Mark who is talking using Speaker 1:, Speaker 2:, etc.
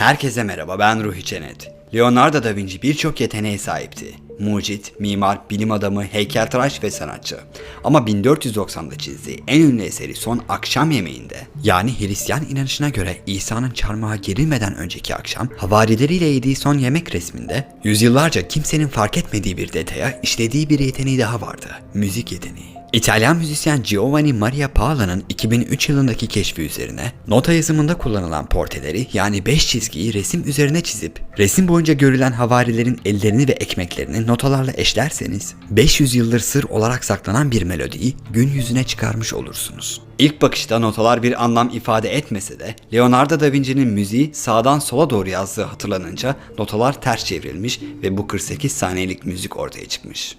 Speaker 1: Herkese merhaba ben Ruhi Çenet. Leonardo da Vinci birçok yeteneğe sahipti. Mucit, mimar, bilim adamı, heykeltıraş ve sanatçı. Ama 1490'da çizdiği en ünlü eseri Son Akşam Yemeğinde, yani Hristiyan inanışına göre İsa'nın çarmıha gerilmeden önceki akşam, havarileriyle yediği son yemek resminde, yüzyıllarca kimsenin fark etmediği bir detaya işlediği bir yeteneği daha vardı. Müzik yeteneği. İtalyan müzisyen Giovanni Maria Paola'nın 2003 yılındaki keşfi üzerine nota yazımında kullanılan porteleri yani 5 çizgiyi resim üzerine çizip resim boyunca görülen havarilerin ellerini ve ekmeklerini notalarla eşlerseniz 500 yıldır sır olarak saklanan bir melodiyi gün yüzüne çıkarmış olursunuz. İlk bakışta notalar bir anlam ifade etmese de Leonardo da Vinci'nin müziği sağdan sola doğru yazdığı hatırlanınca notalar ters çevrilmiş ve bu 48 saniyelik müzik ortaya çıkmış.